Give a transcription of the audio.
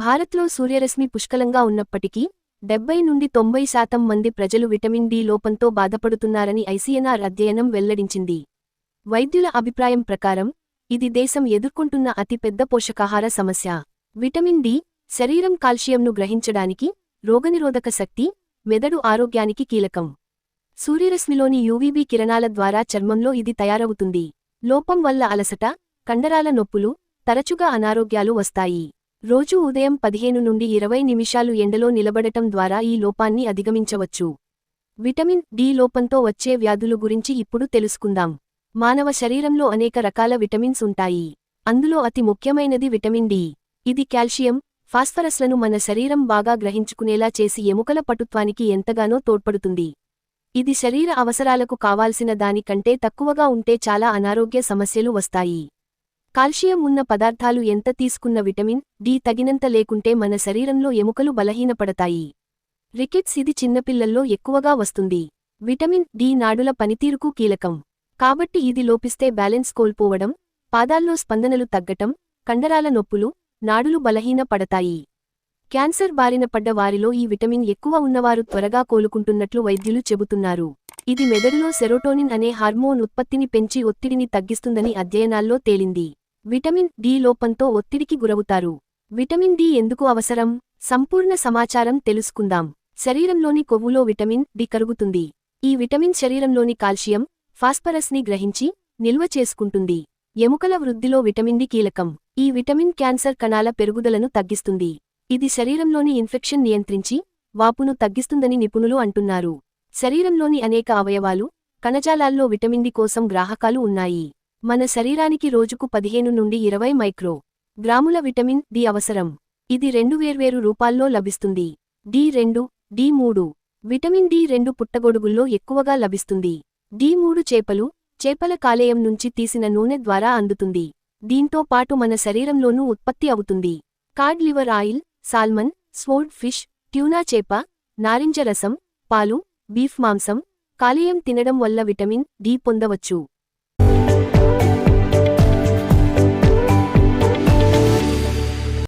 భారత్లో సూర్యరశ్మి పుష్కలంగా ఉన్నప్పటికీ డెబ్బై నుండి తొంభై శాతం మంది ప్రజలు విటమిన్ డి లోపంతో బాధపడుతున్నారని ఐసీఎన్ఆర్ అధ్యయనం వెల్లడించింది. వైద్యుల అభిప్రాయం ప్రకారం ఇది దేశం ఎదుర్కొంటున్న అతిపెద్ద పోషకాహార సమస్య. విటమిన్ డి శరీరం కాల్షియంను గ్రహించడానికి రోగనిరోధక శక్తి మెదడు ఆరోగ్యానికి కీలకం. సూర్యరశ్మిలోని యూవీబీ కిరణాల ద్వారా చర్మంలో ఇది తయారవుతుంది. లోపం వల్ల అలసట కండరాల నొప్పులు తరచుగా అనారోగ్యాలు వస్తాయి. రోజూ ఉదయం పదిహేను నుండి ఇరవై నిమిషాలు ఎండలో నిలబడటం ద్వారా ఈ లోపాన్ని అధిగమించవచ్చు. విటమిన్ డి లోపంతో వచ్చే వ్యాధులు గురించి ఇప్పుడు తెలుసుకుందాం. మానవ శరీరంలో అనేక రకాల విటమిన్స్ ఉంటాయి. అందులో అతి ముఖ్యమైనది విటమిన్ డి. ఇది కాల్షియం ఫాస్ఫరస్లను మన శరీరం బాగా గ్రహించుకునేలా చేసి ఎముకల పటుత్వానికి ఎంతగానో తోడ్పడుతుంది. ఇది శరీర అవసరాలకు కావాల్సిన దానికంటే తక్కువగా ఉంటే చాలా అనారోగ్య సమస్యలు వస్తాయి. కాల్షియం ఉన్న పదార్థాలు ఎంత తీసుకున్న విటమిన్ డి తగినంత లేకుంటే మన శరీరంలో ఎముకలు బలహీనపడతాయి. రికెట్స్ ఇది చిన్నపిల్లల్లో ఎక్కువగా వస్తుంది. విటమిన్ డి నాడుల పనితీరుకు కీలకం. కాబట్టి ఇది లోపిస్తే బ్యాలెన్స్ కోల్పోవడం పాదాల్లో స్పందనలు తగ్గటం కండరాల నొప్పులు నాడులు బలహీన పడతాయి క్యాన్సర్ బారిన పడ్డ వారిలో ఈ విటమిన్ ఎక్కువ ఉన్నవారు త్వరగా కోలుకుంటున్నట్లు వైద్యులు చెబుతున్నారు. ఇది మెదడులో సెరోటోనిన్ అనే హార్మోన్ ఉత్పత్తిని పెంచి ఒత్తిడిని తగ్గిస్తుందని అధ్యయనాల్లో తేలింది. విటమిన్ డి లోపంతో ఒత్తిడికి గురవుతారు. విటమిన్ డి ఎందుకు అవసరం? సంపూర్ణ సమాచారం తెలుసుకుందాం. శరీరంలోని కొవ్వులో విటమిన్ డి కరుగుతుంది. ఈ విటమిన్ శరీరంలోని కాల్షియం ఫాస్ఫరస్ని గ్రహించి నిల్వ చేసుకుంటుంది. ఎముకల వృద్ధిలో విటమిన్ డి కీలకం. ఈ విటమిన్ క్యాన్సర్ కణాల పెరుగుదలను తగ్గిస్తుంది. ఇది శరీరంలోని ఇన్ఫెక్షన్ నియంత్రించి వాపును తగ్గిస్తుందని నిపుణులు అంటున్నారు. శరీరంలోని అనేక అవయవాలు కణజాలాల్లో విటమిన్ డి కోసం గ్రాహకాలు ఉన్నాయి. మన శరీరానికి రోజుకు పదిహేను నుండి ఇరవై మైక్రో గ్రాముల విటమిన్ డి అవసరం. ఇది రెండు వేర్వేరు రూపాల్లో లభిస్తుంది. డి రెండు డి మూడు. విటమిన్ డి రెండు పుట్టగొడుగుల్లో ఎక్కువగా లభిస్తుంది. డి మూడు చేపలు చేపల కాలేయం నుంచి తీసిన నూనె ద్వారా అందుతుంది. దీంతో పాటు మన శరీరంలోనూ ఉత్పత్తి అవుతుంది. Cod liver oil salmon swordfish tuna చేప నారింజ రసం పాలు బీఫ్ మాంసం కాలేయం తినడం వల్ల విటమిన్ డి పొందవచ్చు.